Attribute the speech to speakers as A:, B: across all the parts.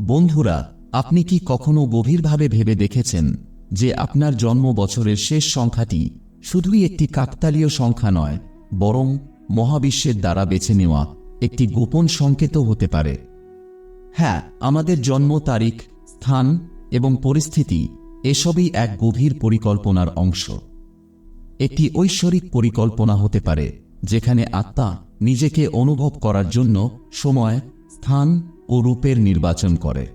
A: বন্ধুরা, আপনি কি কখনো গভীরভাবে ভেবে দেখেছেন যে আপনার জন্ম বছরের শেষ সংখ্যাটি শুধুই একটি কাকতালীয় সংখ্যা নয়, বরং মহাবিশ্বের দ্বারা বেছে নেওয়া একটি গোপন সংকেতও হতে পারে? হ্যাঁ আমাদের জন্ম, তারিখ, স্থান এবং পরিস্থিতি এসবই এক গভীর পরিকল্পনার অংশ। একটি ঐশ্বরিক পরিকল্পনা হতে পারে, যেখানে আত্মা নিজেকে অনুভব করার জন্য সময়, স্থান ও রূপের নির্বাচন করে।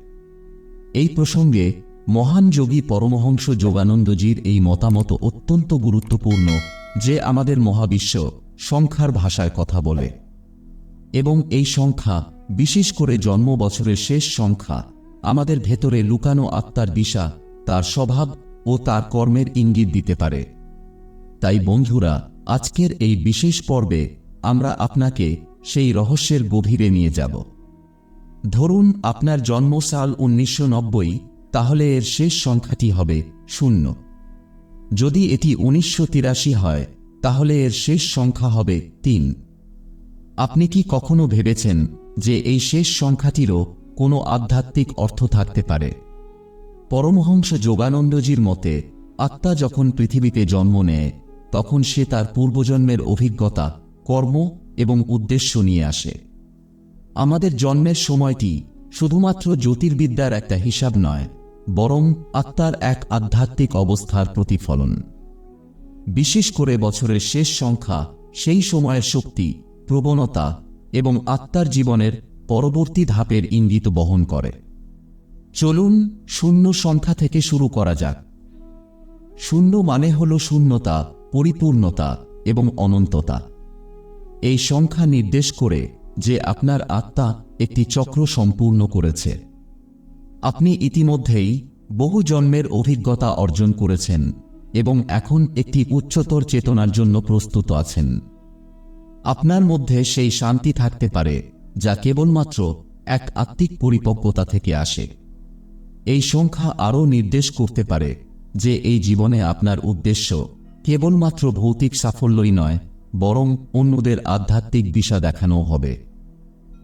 A: এই প্রসঙ্গে মহান যোগী পরমহংস যোগানন্দজির এই মতামত অত্যন্ত গুরুত্বপূর্ণ যে আমাদের মহাবিশ্ব সংখ্যার ভাষায় কথা বলে। এবং এই সংখ্যা, বিশেষ করে জন্ম বছরের শেষ সংখ্যা, আমাদের ভেতরে লুকানো আত্মার দিশা, তার স্বভাব ও তার কর্মের ইঙ্গিত দিতে পারে। তাই বন্ধুরা, আজকের এই বিশেষ পর্বে আমরা আপনাকে সেই রহস্যের গভীরে নিয়ে যাব। ধরুন আপনার জন্মসাল উনিশশো নব্বই, তাহলে এর শেষ সংখ্যাটি হবে শূন্য। যদি এটি উনিশশো তিরাশি হয়, তাহলে এর শেষ সংখ্যা হবে তিন। আপনি কি কখনো ভেবেছেন যে এই শেষ সংখ্যাটিরও কোনো আধ্যাত্মিক অর্থ থাকতে পারে? পরমহংস যোগানন্দজির মতে, আত্মা যখন পৃথিবীতে জন্ম নেয়, তখন সে তার পূর্বজন্মের অভিজ্ঞতা, কর্ম এবং উদ্দেশ্য নিয়ে আসে। আমাদের জন্মের সময়টি শুধুমাত্র জ্যোতির্বিদ্যার একটা হিসাব নয়, বরং আত্মার এক আধ্যাত্মিক অবস্থার প্রতিফলন। বিশেষ করে বছরের শেষ সংখ্যা সেই সময়ের শক্তি, প্রবণতা এবং আত্মার জীবনের পরবর্তী ধাপের ইঙ্গিত বহন করে। চলুন শূন্য সংখ্যা থেকে শুরু করা যাক। শূন্য মানে হল শূন্যতা, পরিপূর্ণতা এবং অনন্ততা। এই সংখ্যা নির্দেশ করে যে আপনার আত্মা একটি চক্র সম্পূর্ণ করেছে। আপনি ইতিমধ্যেই বহু জন্মের অভিজ্ঞতা অর্জন করেছেন এবং এখন একটি উচ্চতর চেতনার জন্য প্রস্তুত আছেন। আপনার মধ্যে সেই শান্তি থাকতে পারে, যা কেবলমাত্র এক আত্মিক পরিপক্কতা থেকে আসে। এই সংখ্যা আরও নির্দেশ করতে পারে যে এই জীবনে আপনার উদ্দেশ্য কেবলমাত্র ভৌতিক সাফল্যই নয়, বরং অন্যদের আধ্যাত্মিক দিশা দেখানো হবে।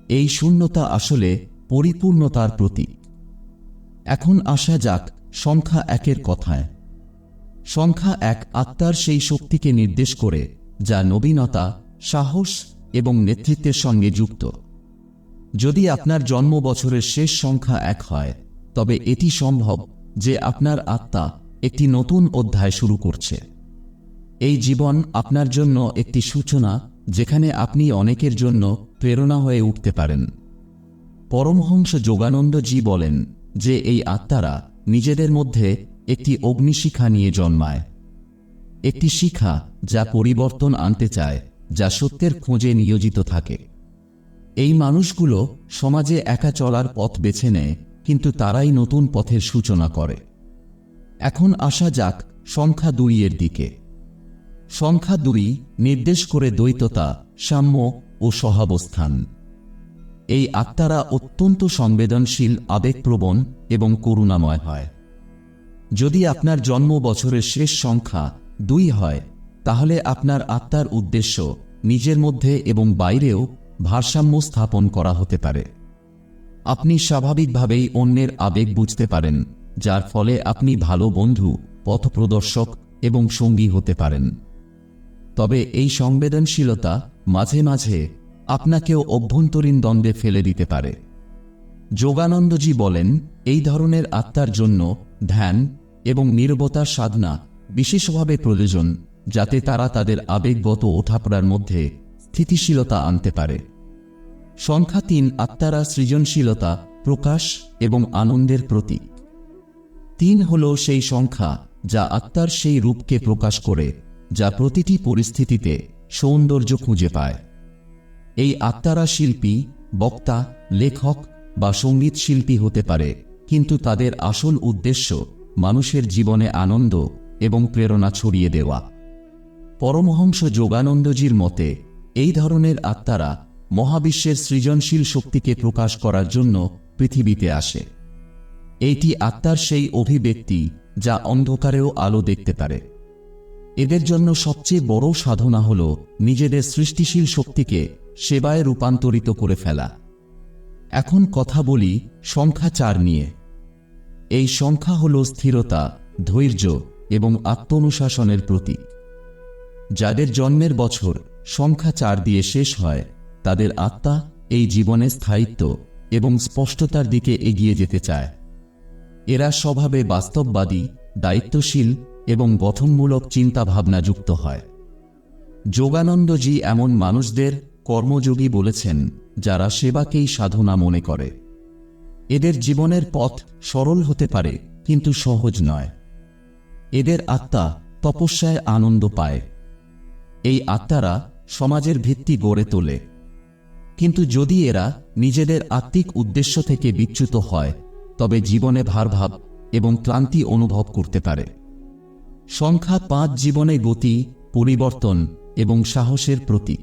A: এই শূন্যতা আসলে পরিপূর্ণতার প্রতীক। এখন আসা যাক সংখ্যা একের কথায়। সংখ্যা এক আত্মার সেই শক্তিকে নির্দেশ করে, যা নবীনতা, সাহস এবং নেতৃত্বের সঙ্গে যুক্ত। যদি আপনার জন্ম বছরের শেষ সংখ্যা এক হয়, তবে এটি সম্ভব যে আপনার আত্মা একটি নতুন অধ্যায় শুরু করছে। এই জীবন আপনার জন্য একটি সূচনা, যেখানে আপনি অনেকের জন্য প্রেরণা হয়ে উঠতে পারেন। পরমহংস যোগানন্দজি বলেন যে এই আত্মারা নিজেদের মধ্যে একটি অগ্নিশিখা নিয়ে জন্মায়। একটি শিখা যা পরিবর্তন আনতে চায়, যা সত্যের খোঁজে নিয়োজিত থাকে। এই মানুষগুলো সমাজে একা চলার পথ বেছে নেয়, কিন্তু তারাই নতুন পথের সূচনা করে। এখন আসা যাক সংখ্যা দুইয়ের দিকে। সংখ্যা দুই নির্দেশ করে দ্বৈততা, সাম্য ও সহাবস্থান এই আত্মারা অত্যন্ত সংবেদনশীল, আবেগপ্রবণ এবং করুণাময় হয়। যদি আপনার জন্ম বছরের শেষ সংখ্যা দুই হয়, তাহলে আপনার আত্মার উদ্দেশ্য নিজের মধ্যে এবং বাইরেও ভারসাম্য স্থাপন করা হতে পারে। আপনি স্বাভাবিকভাবেই অন্যের আবেগ বুঝতে পারেন, যার ফলে আপনি ভালো বন্ধু, পথপ্রদর্শক এবং সঙ্গী হতে পারেন। তবে এই সংবেদনশীলতা মাঝে মাঝে আপনাকেও অভ্যন্তরীণ দ্বন্দ্বে ফেলে দিতে পারে। যোগানন্দজি বলেন, এই ধরনের আত্মার জন্য ধ্যান এবং নির্বতার সাধনা বিশেষভাবে প্রয়োজন, যাতে তারা তাদের আবেগগত ওঠাপড়ার মধ্যে স্থিতিশীলতা আনতে পারে। সংখ্যা তিন, আত্মারা সৃজনশীলতা, প্রকাশ এবং আনন্দের প্রতীক। তিন হল সেই সংখ্যা যা আত্মার সেই রূপকে প্রকাশ করে, যা প্রতিটি পরিস্থিতিতে সৌন্দর্য খুঁজে পায়। এই আত্মারা শিল্পী, বক্তা, লেখক বা সংগীত শিল্পী হতে পারে, কিন্তু তাদের আসল উদ্দেশ্য মানুষের জীবনে আনন্দ এবং প্রেরণা ছড়িয়ে দেওয়া। পরমহংস যোগানন্দজির মতে, এই ধরনের আত্মারা মহাবিশ্বের সৃজনশীল শক্তিকে প্রকাশ করার জন্য পৃথিবীতে আসে। এইটি আত্মার সেই অভিব্যক্তি যা অন্ধকারেও আলো দেখতে পারে। এদের জন্য সবচেয়ে বড় সাধনা হল নিজেদের সৃষ্টিশীল শক্তিকে সেবায় রূপান্তরিত করে ফেলা। এখন কথা বলি সংখ্যা চার নিয়ে। এই সংখ্যা হল স্থিরতা, ধৈর্য এবং আত্মনুশাসনের প্রতীক। যাদের জন্মের বছর সংখ্যা চার দিয়ে শেষ হয়, তাদের আত্মা এই জীবনে স্থায়িত্ব এবং স্পষ্টতার দিকে এগিয়ে যেতে চায়। এরা স্বভাবে বাস্তববাদী, দায়িত্বশীল এবং গঠনমূলক চিন্তাভাবনা যুক্ত হয়। যোগানন্দজি এমন মানুষদের কর্মযোগী বলেছেন, যারা সেবাকেই সাধনা মনে করে। এদের জীবনের পথ সরল হতে পারে, কিন্তু সহজ নয়। এদের আত্মা তপস্যায় আনন্দ পায়। এই আত্মারা সমাজের ভিত্তি গড়ে তোলে। কিন্তু যদি এরা নিজেদের আত্মিক উদ্দেশ্য থেকে বিচ্যুত হয়, তবে জীবনে ভারভাব এবং ক্লান্তি অনুভব করতে পারে। সংখ্যা পাঁচ জীবনে গতি, পরিবর্তন এবং সাহসের প্রতীক।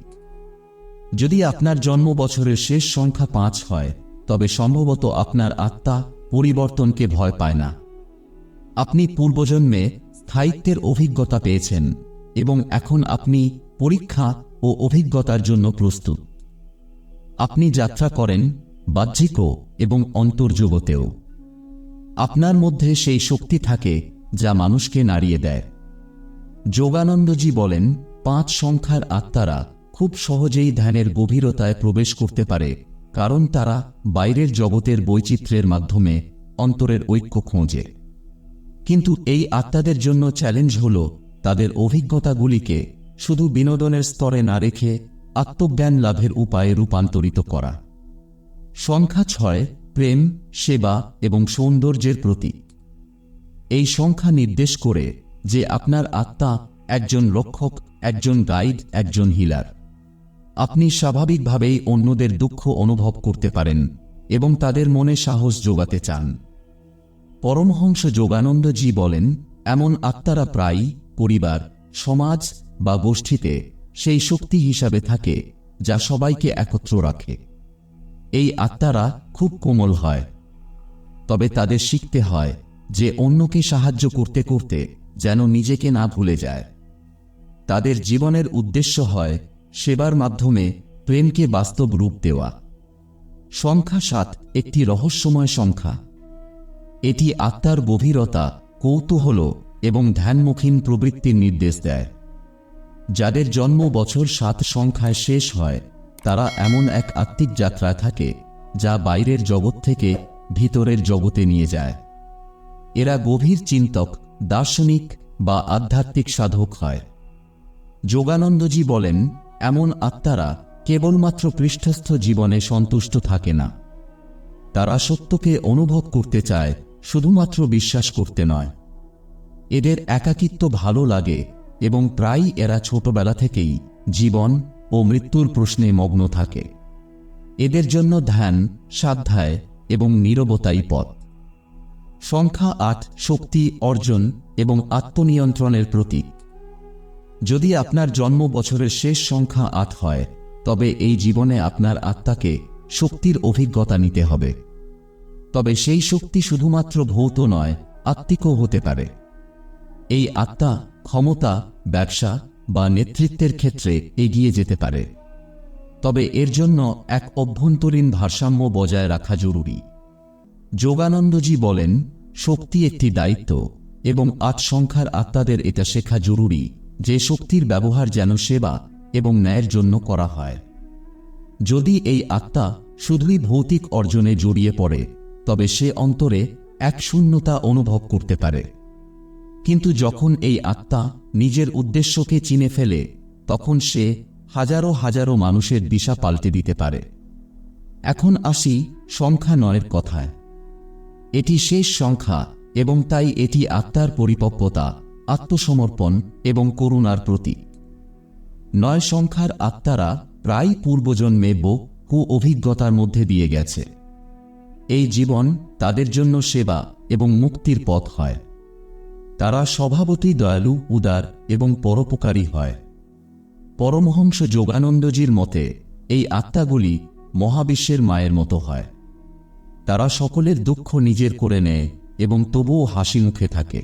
A: যদি আপনার জন্ম বছরের শেষ সংখ্যা পাঁচ হয়, তবে সম্ভবত আপনার আত্মা পরিবর্তনকে ভয় পায় না। আপনি পূর্বজন্মে স্থায়িত্বের অভিজ্ঞতা পেয়েছেন এবং এখন আপনি পরীক্ষা ও অভিজ্ঞতার জন্য প্রস্তুত। আপনি যাত্রা করেন বাহ্যিকও এবং অন্তর্জগতেও আপনার মধ্যে সেই শক্তি থাকে যা মানুষকে নাড়িয়ে দেয়। যোগানন্দজি বলেন, পাঁচ সংখ্যার আত্মারা খুব সহজেই ধ্যানের গভীরতায় প্রবেশ করতে পারে, কারণ তারা বাইরের জগতের বৈচিত্র্যের মাধ্যমে অন্তরের ঐক্য খোঁজে। কিন্তু এই আত্মাদের জন্য চ্যালেঞ্জ হল, তাদের অভিজ্ঞতাগুলিকে শুধু বিনোদনের স্তরে না রেখে আত্মজ্ঞান লাভের উপায়ে রূপান্তরিত করা। সংখ্যা ছয়, প্রেম, সেবা এবং সৌন্দর্যের প্রতীক। এই সংখ্যা নির্দেশ করে যে আপনার আত্মা একজন রক্ষক, একজন গাইড, একজন হিলার। আপনি স্বাভাবিকভাবেই অন্যদের দুঃখ অনুভব করতে পারেন এবং তাদের মনে সাহস যোগাতে চান। পরমহংস যোগানন্দজি বলেন, এমন আত্মারা প্রায়ই পরিবার, সমাজ বা গোষ্ঠীতে সেই শক্তি হিসাবে থাকে যা সবাইকে একত্র রাখে। এই আত্মারা খুব কোমল হয়, তবে তাদের শিখতে হয় যে অন্যকে সাহায্য করতে করতে যেন নিজেকে না ভুলে যায়। তাদের জীবনের উদ্দেশ্য হয় সেবার মাধ্যমে প্রেমকে বাস্তব রূপ দেওয়া। সংখ্যা সাত একটি রহস্যময় সংখ্যা। এটি আত্মার গভীরতা, কৌতূহল এবং ধ্যানমুখীন প্রবৃত্তির নির্দেশ দেয়। যাদের জন্ম বছর সাত সংখ্যায় শেষ হয়, তারা এমন এক আত্মিক যাত্রায় থাকে যা বাইরের জগৎ থেকে ভিতরের জগতে নিয়ে যায়। এরা গভীর চিন্তক, দার্শনিক বা আধ্যাত্মিক সাধক হয়। যোগানন্দজি বলেন, এমন আত্মারা কেবলমাত্র পৃষ্ঠস্থ জীবনে সন্তুষ্ট থাকে না। তারা সত্যকে অনুভব করতে চায়, শুধুমাত্র বিশ্বাস করতে নয়। এদের একাকিত্ব ভালো লাগে এবং প্রায়ই এরা ছোটবেলা থেকেই জীবন ও মৃত্যুর প্রশ্নে মগ্ন থাকে। এদের জন্য ধ্যান, সাধ্যায় এবং নীরবতাই পথ। সংখ্যা আট শক্তি অর্জন এবং আত্মনিয়ন্ত্রণের প্রতীক। যদি আপনার জন্ম বছরের শেষ সংখ্যা আট হয়, তবে এই জীবনে আপনার আত্মাকে শক্তির অভিজ্ঞতা নিতে হবে। তবে সেই শক্তি শুধুমাত্র ভৌত নয়, আত্মিকও হতে পারে। এই আত্মা ক্ষমতা, ব্যবসা বা নেতৃত্বের ক্ষেত্রে এগিয়ে যেতে পারে। তবে এর জন্য এক অভ্যন্তরীণ ভারসাম্য বজায় রাখা জরুরি। যোগানন্দজি বলেন, শক্তি একটি দায়িত্ব এবং আট সংখ্যার আত্মাদের এটা শেখা জরুরি যে শক্তির ব্যবহার যেন সেবা এবং ন্যায়ের জন্য করা হয়। যদি এই আত্মা শুধুই ভৌতিক অর্জনে জড়িয়ে পড়ে, তবে সে অন্তরে এক শূন্যতা অনুভব করতে পারে। কিন্তু যখন এই আত্মা নিজের উদ্দেশ্যকে চিনে ফেলে, তখন সে হাজারো হাজারো মানুষের দিশা পাল্টে দিতে পারে। এখন আসি সংখ্যা নয়ের কথায়। এটি শেষ সংখ্যা, এবং তাই এটি আত্মার পরিপক্বতা আত্মসমর্পণ, এবং করুণার প্রতীক। নয় সংখ্যার আত্মারা প্রায় পূর্বজন্মে বহু অভিজ্ঞতার মধ্যে দিয়ে গেছে। এই জীবন তাদের জন্য সেবা এবং মুক্তির পথ হয়। তারা স্বভাবতই দয়ালু, উদার এবং পরোপকারী হয়। পরমহংস যোগানন্দজির মতে, এই আত্মাগুলি মহাবিশ্বের মায়ের মতো হয়। তারা সকলের দুঃখ নিজের করে নেয় এবং তবুও হাসি মুখে থাকে।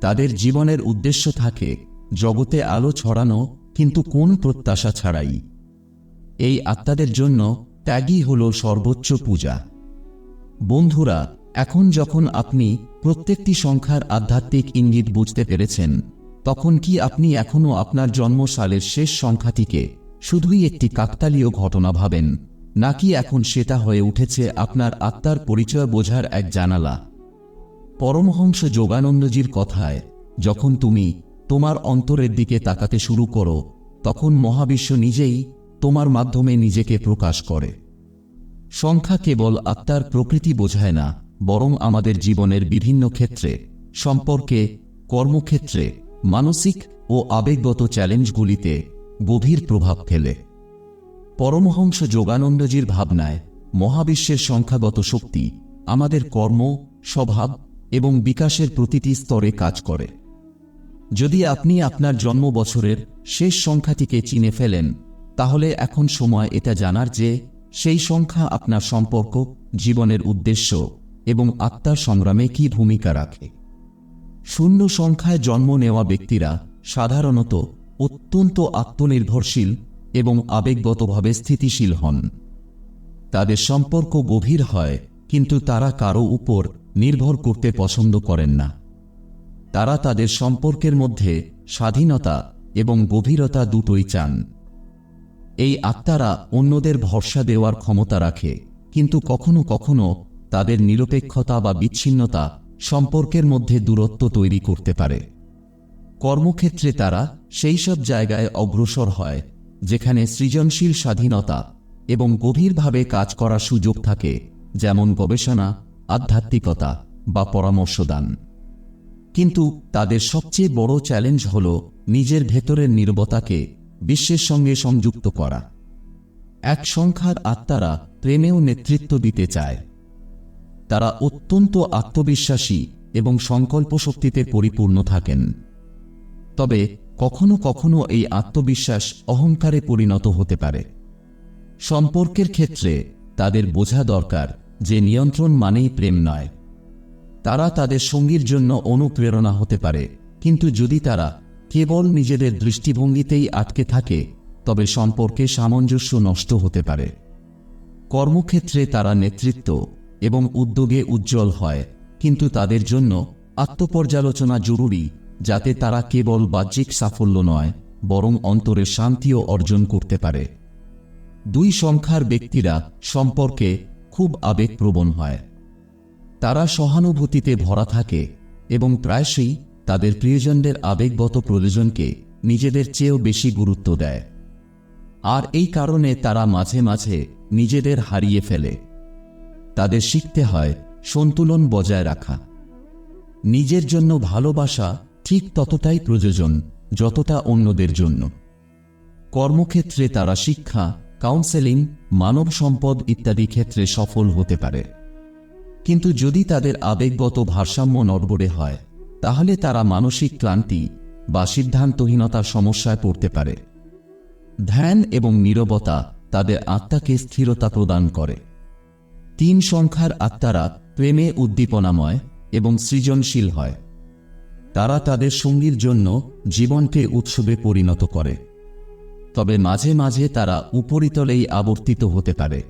A: তাদের জীবনের উদ্দেশ্য থাকে জগতে আলো ছড়ানো কিন্তু কোন প্রত্যাশা ছাড়াই। এই আত্মাদের জন্য ত্যাগই হল সর্বোচ্চ পূজা। বন্ধুরা, এখন যখন আপনি প্রত্যেকটি সংখ্যার আধ্যাত্মিক ইঙ্গিত বুঝতে পেরেছেন, তখন কি আপনি এখনও আপনার জন্মসালের শেষ সংখ্যাটিকে শুধুই একটি কাকতালীয় ঘটনা ভাবেন? নাকি এখন সেটা হয়ে উঠেছে আপনার আত্মার পরিচয় বোঝার এক জানালা। পরমহংস যোগানন্দজির কথায়, যখন তুমি তোমার অন্তরের দিকে তাকাতে শুরু করো, তখন মহাবিশ্ব নিজেই তোমার মাধ্যমে নিজেকে প্রকাশ করে। সংখ্যা কেবল আত্মার প্রকৃতি বোঝায় না, বরং আমাদের জীবনের বিভিন্ন ক্ষেত্রে, সম্পর্কে, কর্মক্ষেত্রে, মানসিক ও আবেগগত চ্যালেঞ্জগুলিতে গভীর প্রভাব ফেলে। পরমহংস যোগানন্দজির ভাবনায় মহাবিশ্বের সংখ্যাগত শক্তি আমাদের কর্ম, স্বভাব এবং বিকাশের প্রতিটি স্তরে কাজ করে। যদি আপনি আপনার জন্ম বছরের শেষ সংখ্যাটিকে চিনে ফেলেন, তাহলে এখন সময় এটা জানার যে সেই সংখ্যা আপনার সম্পর্ক, জীবনের উদ্দেশ্য এবং আত্মার সংগ্রামে কি ভূমিকা রাখে। শূন্য সংখ্যায় জন্ম নেওয়া ব্যক্তিরা সাধারণত অত্যন্ত আত্মনির্ভরশীল এবং আবেগগতভাবে স্থিতিশীল হন। তাদের সম্পর্ক গভীর হয়, কিন্তু তারা কারও উপর নির্ভর করতে পছন্দ করেন না। তারা তাদের সম্পর্কের মধ্যে স্বাধীনতা এবং গভীরতা দুটোই চান। এই আত্মারা অন্যদের ভরসা দেওয়ার ক্ষমতা রাখে, কিন্তু কখনো কখনো তাদের নিরপেক্ষতা বা বিচ্ছিন্নতা সম্পর্কের মধ্যে দূরত্ব তৈরি করতে পারে। কর্মক্ষেত্রে তারা সেই সব জায়গায় অগ্রসর হয় যেখানে সৃজনশীল স্বাধীনতা এবং গভীরভাবে কাজ করার সুযোগ থাকে, যেমন গবেষণা, আধ্যাত্মিকতা বা পরামর্শদান। কিন্তু তাদের সবচেয়ে বড় চ্যালেঞ্জ হল নিজের ভেতরের নির্বতাকে বিশ্বের সঙ্গে সংযুক্ত করা। এক সংখ্যার আত্মারা প্রেমেও নেতৃত্ব দিতে চায়। তারা অত্যন্ত আত্মবিশ্বাসী এবং সংকল্প শক্তিতে পরিপূর্ণ থাকেন। তবে কখনো কখনো এই আত্মবিশ্বাস অহংকারে পরিণত হতে পারে। সম্পর্কের ক্ষেত্রে তাদের বোঝা দরকার যে নিয়ন্ত্রণ মানেই প্রেম নয়। তারা তাদের সঙ্গীর জন্য অনুপ্রেরণা হতে পারে, কিন্তু যদি তারা কেবল নিজেদের দৃষ্টিভঙ্গিতেই আটকে থাকে, তবে সম্পর্কে সামঞ্জস্য নষ্ট হতে পারে। কর্মক্ষেত্রে তারা নেতৃত্ব এবং উদ্যোগে উজ্জ্বল হয়, কিন্তু তাদের জন্য আত্মপর্যালোচনা জরুরি যাতে তারা কেবল বাহ্যিক সাফল্য নয়, বরং অন্তরের শান্তিও অর্জন করতে পারে। দুই সংখ্যার ব্যক্তিরা সম্পর্কে খুব আবেগপ্রবণ হয়। তারা সহানুভূতিতে ভরা থাকে এবং প্রায়শই তাদের প্রিয়জনদের আবেগগত প্রয়োজনকে নিজেদের চেয়েও বেশি গুরুত্ব দেয়। আর এই কারণে তারা মাঝে মাঝে নিজেদের হারিয়ে ফেলে। তাদের শিখতে হয় সন্তুলন বজায় রাখা। নিজের জন্য ভালোবাসা ঠিক ততটাই প্রয়োজন যতটা অন্যদের জন্য। কর্মক্ষেত্রে তারা শিক্ষা কাউন্সেলিং মানব সম্পদ ইত্যাদি ক্ষেত্রে সফল হতে পারে। কিন্তু যদি তাদের আবেগগত ভারসাম্য নড়বড়ে হয়, তাহলে তারা মানসিক ক্লান্তি বা সিদ্ধান্তহীনতার সমস্যায় পড়তে পারে। ধ্যান এবং নীরবতা তাদের আত্মাকে স্থিরতা প্রদান করে। তিন সংখ্যার আত্মারা প্রেমে উদ্দীপনাময় এবং সৃজনশীল হয়। তারা তাদের সঙ্গীর জন্য জীবনকে উৎসবে পরিণত করে। তবে মাঝে মাঝে তারা উপরিতলেই আবর্তিত হতে পারে।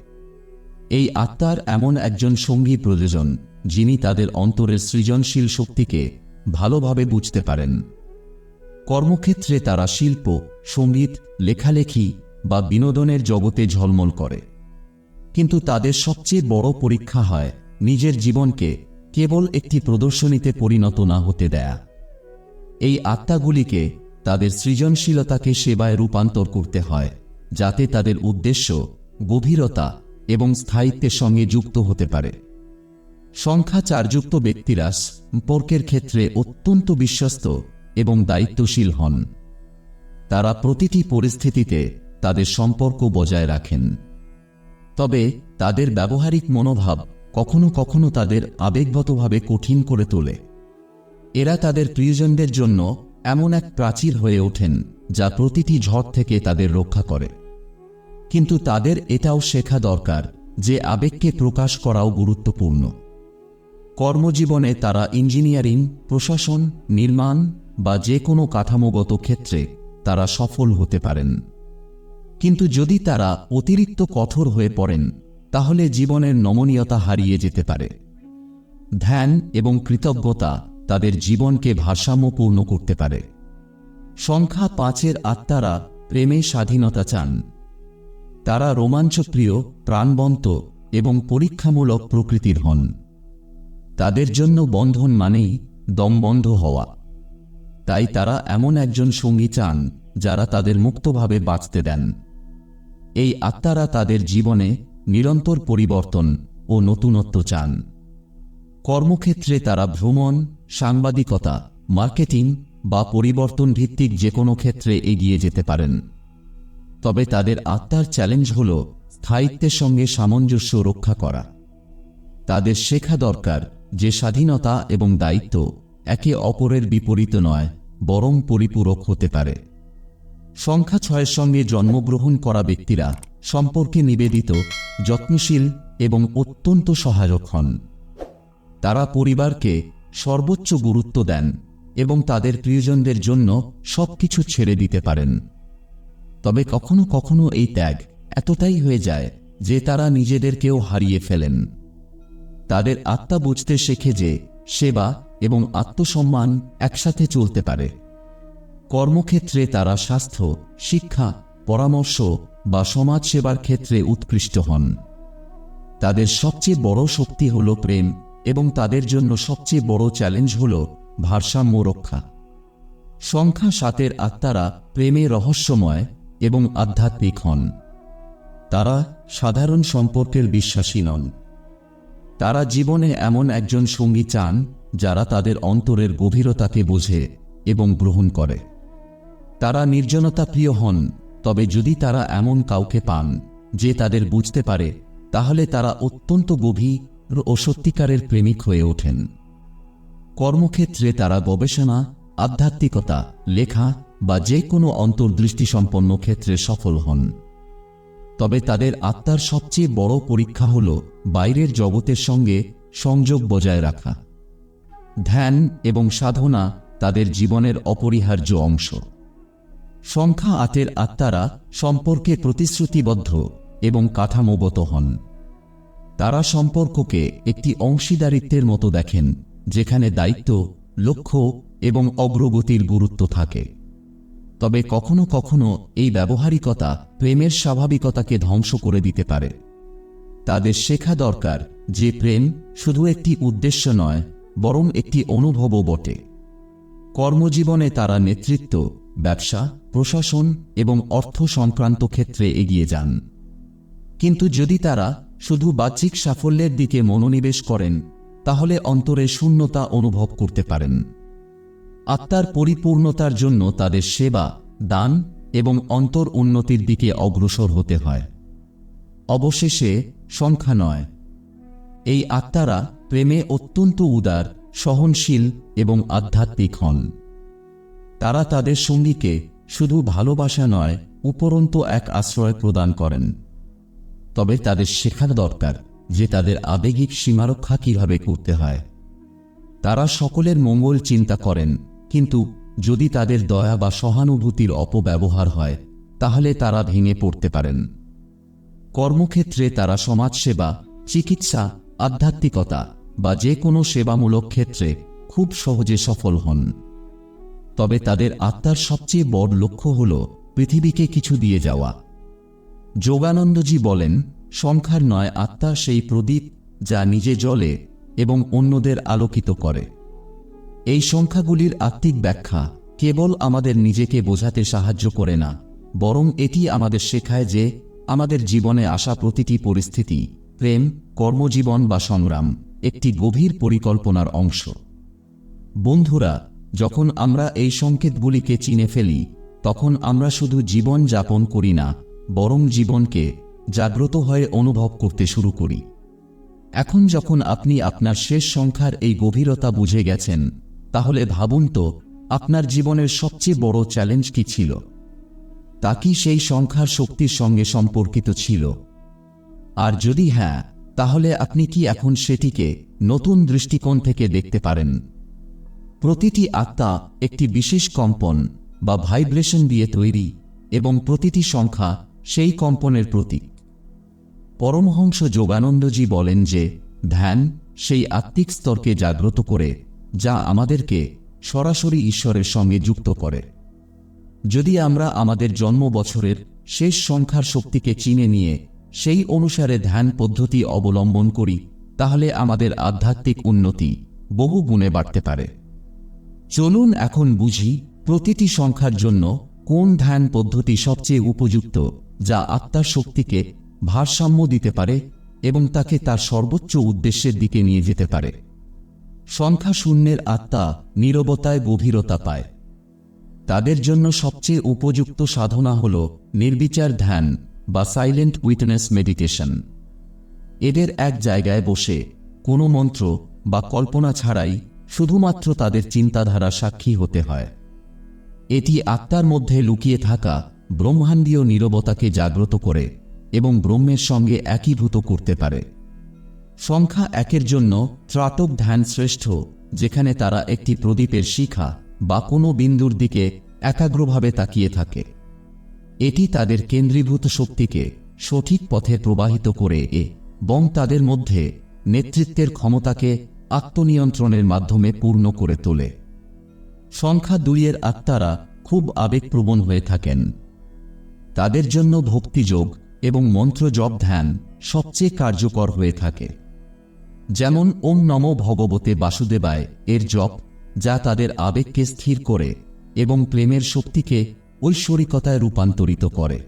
A: এই আত্মার এমন একজন সঙ্গী প্রয়োজন, যিনি তাদের অন্তরের সৃজনশীল শক্তিকে ভালোভাবে বুঝতে পারেন। কর্মক্ষেত্রে তারা শিল্প, সংগীত, লেখালেখি বা বিনোদনের জগতে ঝলমল করে। কিন্তু তাদের সবচেয়ে বড় পরীক্ষা হয় নিজের জীবনকে কেবল একটি প্রদর্শনীতে পরিণত না হতে দেয়া। এই আত্মাগুলিকে তাদের সৃজনশীলতাকে সেবায় রূপান্তর করতে হয়, যাতে তাদের উদ্দেশ্য গভীরতা এবং স্থায়িত্বের সঙ্গে যুক্ত হতে পারে। সংখ্যা চারযুক্ত ব্যক্তিরা সম্পর্কের ক্ষেত্রে অত্যন্ত বিশ্বস্ত এবং দায়িত্বশীল হন। তারা প্রতিটি পরিস্থিতিতে তাদের সম্পর্ক বজায় রাখেন। তবে তাদের ব্যবহারিক মনোভাব কখনো কখনো তাদের আবেগগতভাবে কঠিন করে তোলে। এরা তাদের প্রিয়জনদের জন্য এমন এক প্রাচীর হয়ে ওঠেন, যা প্রতিটি ঝড় থেকে তাদের রক্ষা করে। কিন্তু তাদের এটাও শেখা দরকার যে আবেগকে প্রকাশ করাও গুরুত্বপূর্ণ। কর্মজীবনে তারা ইঞ্জিনিয়ারিং, প্রশাসন, নির্মাণ বা যে কোনো কাঠামোগত ক্ষেত্রে তারা সফল হতে পারেন। কিন্তু যদি তারা অতিরিক্ত কঠোর হয়ে পড়েন, তাহলে জীবনের নমনীয়তা হারিয়ে যেতে পারে। ধ্যান এবং কৃতজ্ঞতা তাদের জীবনকে ভারসাম্যপূর্ণ করতে পারে। সংখ্যা পাঁচের আত্মারা প্রেমে স্বাধীনতা চান। তারা রোমাঞ্চপ্রিয়, প্রাণবন্ত এবং পরীক্ষামূলক প্রকৃতির হন। তাদের জন্য বন্ধন মানেই দমবন্ধ হওয়া। তাই তারা এমন একজন সঙ্গী চান, যারা তাদের মুক্তভাবে বাঁচতে দেন। এই আত্মারা তাদের জীবনে নিরন্তর পরিবর্তন ও নতুনত্ব চান। কর্মক্ষেত্রে তারা ভ্রমণ সাংবাদিকতা, মার্কেটিং বা পরিবর্তন ভিত্তিক যে কোনো ক্ষেত্রে এগিয়ে যেতে পারেন। তবে তাদের আত্মার চ্যালেঞ্জ হল স্থায়িত্বের সঙ্গে সামঞ্জস্য রক্ষা করা। তাদের শেখা দরকার যে স্বাধীনতা এবং দায়িত্ব একে অপরের বিপরীত নয়, বরং পরিপূরক হতে পারে। সংখ্যা ছয়ের সঙ্গে জন্মগ্রহণ করা ব্যক্তিরা সম্পর্কে নিবেদিত, যত্নশীল এবং অত্যন্ত সহায়ক হন। তারা পরিবারকে সর্বোচ্চ গুরুত্ব দেন এবং তাদের প্রিয়জনদের জন্য সবকিছু ছেড়ে দিতে পারেন। তবে কখনো কখনো এই ত্যাগ এতটাই হয়ে যায় যে তারা নিজেদেরকেও হারিয়ে ফেলেন। তাদের আত্মা বুঝতে শেখে যে সেবা এবং আত্মসম্মান একসাথে চলতে পারে। কর্মক্ষেত্রে তারা স্বাস্থ্য, শিক্ষা, পরামর্শ বা সমাজসেবার ক্ষেত্রে উৎকৃষ্ট হন। তাদের সবচেয়ে বড় শক্তি হল প্রেম এবং তাদের জন্য সবচেয়ে বড় চ্যালেঞ্জ হল ভারসাম্য রক্ষা। সংখ্যা সাতের আত্মারা প্রেমে রহস্যময় এবং আধ্যাত্মিক হন। তারা সাধারণ সম্পর্কের বিশ্বাসী নন। তারা জীবনে এমন একজন সঙ্গী চান যারা তাদের অন্তরের গভীরতাকে বোঝে এবং গ্রহণ করে। তারা নির্জনতা প্রিয় হন, তবে যদি তারা এমন কাউকে পান যে তাদের বুঝতে পারে, তাহলে তারা অত্যন্ত গভীর ও সত্যিকারের প্রেমিক হয়ে ওঠেন। কর্মক্ষেত্রে তারা গবেষণা, আধ্যাত্মিকতা, লেখা বা যে কোনো অন্তর্দৃষ্টিসম্পন্ন ক্ষেত্রে সফল হন। তবে তাদের আত্মার সবচেয়ে বড় পরীক্ষা হল বাইরের জগতের সঙ্গে সংযোগ বজায় রাখা। ধ্যান এবং সাধনা তাদের জীবনের অপরিহার্য অংশ। সংখ্যা আটের আত্মারা সম্পর্কে প্রতিশ্রুতিবদ্ধ এবং কাঠামোগত হন। তারা সম্পর্ককে একটি অংশীদারিত্বের মতো দেখেন, যেখানে দায়িত্ব, লক্ষ্য এবং অগ্রগতির গুরুত্ব থাকে। তবে কখনো কখনো এই ব্যবহারিকতা প্রেমের স্বাভাবিকতাকে ধ্বংস করে দিতে পারে। তাদের শেখা দরকার যে প্রেম শুধু একটি উদ্দেশ্য নয়, বরং একটি অনুভবও বটে। কর্মজীবনে তারা নেতৃত্ব, ব্যবসা, প্রশাসন এবং অর্থ সংক্রান্ত ক্ষেত্রে এগিয়ে যান। কিন্তু যদি তারা শুধু বাহ্যিক সাফল্যের দিকে মনোনিবেশ করেন, তাহলে অন্তরে শূন্যতা অনুভব করতে পারেন। আত্মার পরিপূর্ণতার জন্য তাদের সেবা, দান এবং অন্তর উন্নতির দিকে অগ্রসর হতে হয়। অবশেষে সংখ্যা নয়। এই আত্মারা প্রেমে অত্যন্ত উদার, সহনশীল এবং আধ্যাত্মিক হন। তারা তাদের সঙ্গীকে শুধু ভালোবাসা নয়, উপরন্ত এক আশ্রয় প্রদান করেন। তবে তাদের শেখার দরকার যে তাদের আবেগিক সীমারক্ষা কীভাবে করতে হয়। তারা সকলের মঙ্গল চিন্তা করেন, কিন্তু যদি তাদের দয়া বা সহানুভূতির অপব্যবহার হয়, তাহলে তারা ভেঙে পড়তে পারেন। কর্মক্ষেত্রে তারা সমাজসেবা, চিকিৎসা, আধ্যাত্মিকতা বা যে কোনো সেবামূলক ক্ষেত্রে খুব সহজে সফল হন। তবে তাদের আত্মার সবচেয়ে বড় লক্ষ্য হল পৃথিবীকে কিছু দিয়ে যাওয়া। যোগানন্দজি বলেন, সংখ্যার নয় আত্মা সেই প্রদীপ যা নিজে জ্বলে এবং অন্যদের আলোকিত করে। এই সংখ্যাগুলির আত্মিক ব্যাখ্যা কেবল আমাদের নিজেকে বোঝাতে সাহায্য করে না, বরং এটি আমাদের শেখায় যে আমাদের জীবনে আসা প্রতিটি পরিস্থিতি, প্রেম, কর্মজীবন বা সংগ্রাম, একটি গভীর পরিকল্পনার অংশ। বন্ধুরা, যখন আমরা এই সংকেতগুলিকে চিনে ফেলি, তখন আমরা শুধু জীবন যাপন করি না বরং জীবনকে জাগ্রত হয়ে অনুভব করতে শুরু করি। এখন যখন আপনি আপনার শেষ সংখ্যার এই গভীরতা বুঝে গেছেন, তাহলে ভাবুন তো, আপনার জীবনের সবচেয়ে বড় চ্যালেঞ্জ কি ছিল? তা কি সেই সংখ্যার শক্তির সঙ্গে সম্পর্কিত ছিল? আর যদি হ্যাঁ তাহলে আপনি কি এখন সেটিকে নতুন দৃষ্টিকোণ থেকে দেখতে পারেন? প্রতিটি আত্মা একটি বিশেষ কম্পন বা ভাইব্রেশন দিয়ে তৈরি এবং প্রতিটি সংখ্যা সেই কম্পনের প্রতীক। পরমহংস যোগানন্দজি বলেন যে, ধ্যান সেই আত্মিক স্তরকে জাগ্রত করে, যা আমাদেরকে সরাসরি ঈশ্বরের সঙ্গে যুক্ত করে। যদি আমরা আমাদের জন্ম বছরের শেষ সংখ্যার শক্তিকে চিনে নিয়ে সেই অনুসারে ধ্যান পদ্ধতি অবলম্বন করি, তাহলে আমাদের আধ্যাত্মিক উন্নতি বহু গুণে বাড়তে পারে। চলুন এখন বুঝি প্রতিটি সংখ্যার জন্য কোন ধ্যান পদ্ধতি সবচেয়ে উপযুক্ত। যা আত্মার শক্তিকে ভারসাম্য দিতে পারে এবং তাকে তার সর্বোচ্চ উদ্দেশ্যের দিকে নিয়ে যেতে পারে। সংখ্যা শূন্যের আত্মা নীরবতায় গভীরতা পায়। তাদের জন্য সবচেয়ে উপযুক্ত সাধনা হল নির্বিচার ধ্যান বা সাইলেন্ট উইটনেস মেডিটেশন। এদের এক জায়গায় বসে কোনো মন্ত্র বা কল্পনা ছাড়াই শুধুমাত্র তাদের চিন্তাধারা সাক্ষী হতে হয়। এটি আত্মার মধ্যে লুকিয়ে থাকা ব্রহ্মাণ্ডীয় নীরবতাকে জাগ্রত করে এবং ব্রহ্মের সঙ্গে একীভূত করতে পারে। সংখ্যা একের জন্য ত্রাটক ধ্যান শ্রেষ্ঠ, যেখানে তারা একটি প্রদীপের শিখা বা কোনো বিন্দুর দিকে একাগ্রভাবে তাকিয়ে থাকে। এটি তাদের কেন্দ্রীভূত শক্তিকে সঠিক পথে প্রবাহিত করে এ এবং তাদের মধ্যে নেতৃত্বের ক্ষমতাকে আত্মনিয়ন্ত্রণের মাধ্যমে পূর্ণ করে তোলে। সংখ্যা দুইয়ের আত্মারা খুব আবেগপ্রবণ হয়ে থাকেন। তাদের জন্য ভক্তিযোগ এবং মন্ত্র জপ ধ্যান সবচেয়ে কার্যকর হয়ে থাকে। যেমন ওম নম ভগবতে বাসুদেবায় এর জপ, যা তাদের আবেগকে স্থির করে এবং প্রেমের শক্তিকে ঐশ্বরিকতায় রূপান্তরিত করে।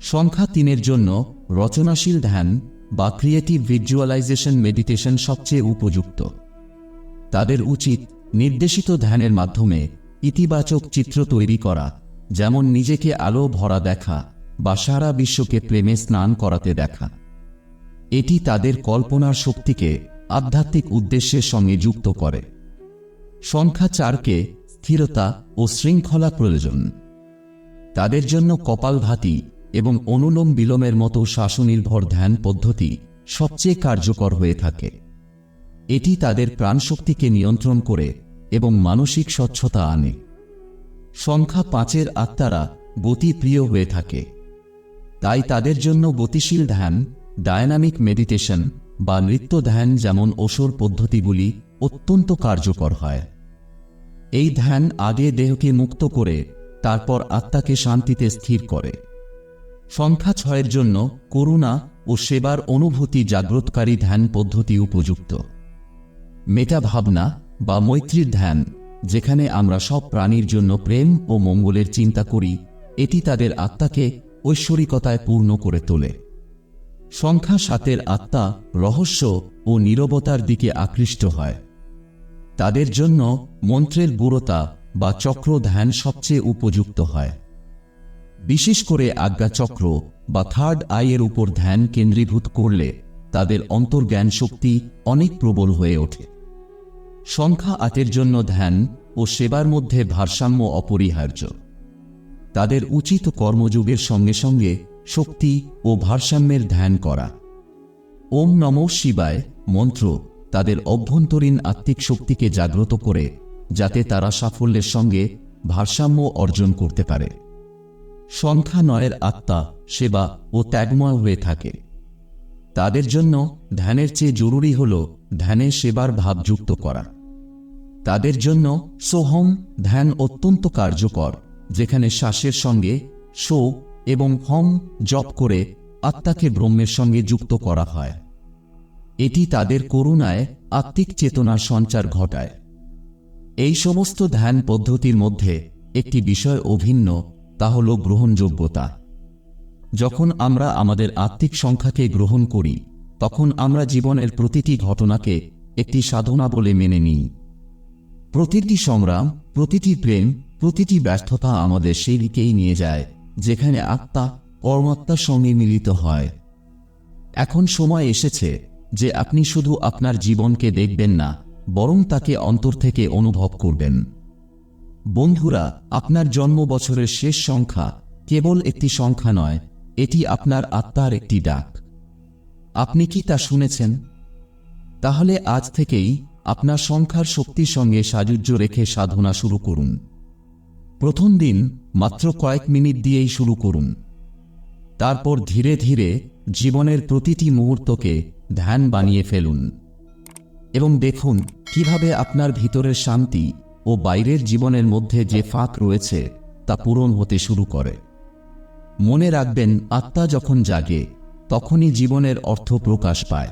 A: সংখ্যা তিনের জন্য রচনাশীল ধ্যান বা ক্রিয়েটিভ ভিজুয়ালাইজেশন মেডিটেশন সবচেয়ে উপযুক্ত। তাদের উচিত নির্দেশিত ধ্যানের মাধ্যমে ইতিবাচক চিত্র তৈরি করা যেমন নিজেকে আলো ভরা দেখা বা সারা বিশ্বকে প্রেমে স্নান করাতে দেখা। এটি তাদের কল্পনার শক্তিকে আধ্যাত্মিক উদ্দেশ্যের সঙ্গে যুক্ত করে। সংখ্যা চারকে স্থিরতা ও শৃঙ্খলা প্রয়োজন। তাদের জন্য কপালভাতি এবং অনুলোম বিলোমের মতো শ্বাসনির্ভর ধ্যান পদ্ধতি সবচেয়ে কার্যকর হয়ে থাকে। এটি তাদের প্রাণশক্তিকে নিয়ন্ত্রণ করে এবং মানসিক স্বচ্ছতা আনে। সংখ্যা পাঁচের আত্মারা গতিপ্রিয় হয়ে থাকে। তাই তাদের জন্য গতিশীল ধ্যান, ডায়নামিক মেডিটেশন বা নৃত্য ধ্যান যেমন ওসর পদ্ধতিগুলি অত্যন্ত কার্যকর হয়। এই ধ্যান আগে দেহকে মুক্ত করে, তারপর আত্মাকে শান্তিতে স্থির করে। সংখ্যা ছয়ের জন্য করুণা ও সেবার অনুভূতি জাগ্রতকারী ধ্যান পদ্ধতি উপযুক্ত। মেটা ভাবনা বা মৈত্রীর ধ্যান যেখানে আমরা সব প্রাণীর জন্য প্রেম ও মঙ্গলের চিন্তা করি, এটি তাদের আত্মাকে ঐশ্বরিকতায় পূর্ণ করে তোলে। সংখ্যা সাতের আত্মা রহস্য ও নীরবতার দিকে আকৃষ্ট হয়। তাদের জন্য মন্ত্রের বুড়তা বা চক্র ধ্যান সবচেয়ে উপযুক্ত হয়। বিশেষ করে আজ্ঞাচক্র বা থার্ড আইয়ের উপর ধ্যান কেন্দ্রীভূত করলে তাদের অন্তর্জ্ঞান শক্তি অনেক প্রবল হয়ে ওঠে। সংখ্যা আটের জন্য ধ্যান ও সেবার মধ্যে ভারসাম্য অপরিহার্য। তাদের উচিত কর্মযোগের সঙ্গে সঙ্গে শক্তি ও ভারসাম্যের ধ্যান করা। ওম নম শিবায় মন্ত্র তাদের অভ্যন্তরীণ আত্মিক শক্তিকে জাগ্রত করে, যাতে তারা সাফল্যের সঙ্গে ভারসাম্য অর্জন করতে পারে। সংখ্যা নয়ের আত্মা সেবা ও ত্যাগময় হয়ে থাকে। তাদের জন্য ধ্যানের চেয়ে জরুরি হল ধ্যানে সেবার ভাব যুক্ত করা। তাদের জন্য সোহম ধ্যান অত্যন্ত কার্যকর, যেখানে শ্বাসের সঙ্গে শো এবং হম জপ করে আত্মাকে ব্রহ্মের সঙ্গে যুক্ত করা হয়। এটি তাদের করুণায় আত্মিক চেতনার সঞ্চার ঘটায়। এই সমস্ত ধ্যান পদ্ধতির মধ্যে একটি বিষয় অভিন্ন, তা হল গ্রহণযোগ্যতা। যখন আমরা আমাদের আত্মিক সংখ্যাকে গ্রহণ করি, তখন আমরা জীবনের প্রতিটি ঘটনাকে একটি সাধনা বলে মেনে নিই। প্রতিটি সংগ্রাম, প্রতিটি প্রেম, প্রতিটি ব্যর্থতা আমাদের সেই দিকেই নিয়ে যায়, যেখানে আত্মা পরমাত্মার সঙ্গে মিলিত হয়। এখন সময় এসেছে যে আপনি শুধু আপনার জীবনকে দেখবেন না, বরং তাকে অন্তর থেকে অনুভব করবেন। বন্ধুরা, আপনার জন্ম বছরের শেষ সংখ্যা কেবল একটি সংখ্যা নয়, এটি আপনার আত্মার একটি ডাক। আপনি কি তা শুনেছেন? তাহলে আজ থেকেই আপনার সংখ্যার শক্তির সঙ্গে সাজুজ্য রেখে সাধনা শুরু করুন। প্রথম দিন মাত্র কয়েক মিনিট দিয়েই শুরু করুন। তারপর ধীরে ধীরে জীবনের প্রতিটি মুহূর্তকে ধ্যান বানিয়ে ফেলুন। এবং দেখুন কীভাবে আপনার ভিতরের শান্তি ও বাইরের জীবনের মধ্যে যে ফাঁক রয়েছে তা পূরণ হতে শুরু করে। মনে রাখবেন, আত্মা যখন জাগে, তখনই জীবনের অর্থ প্রকাশ পায়।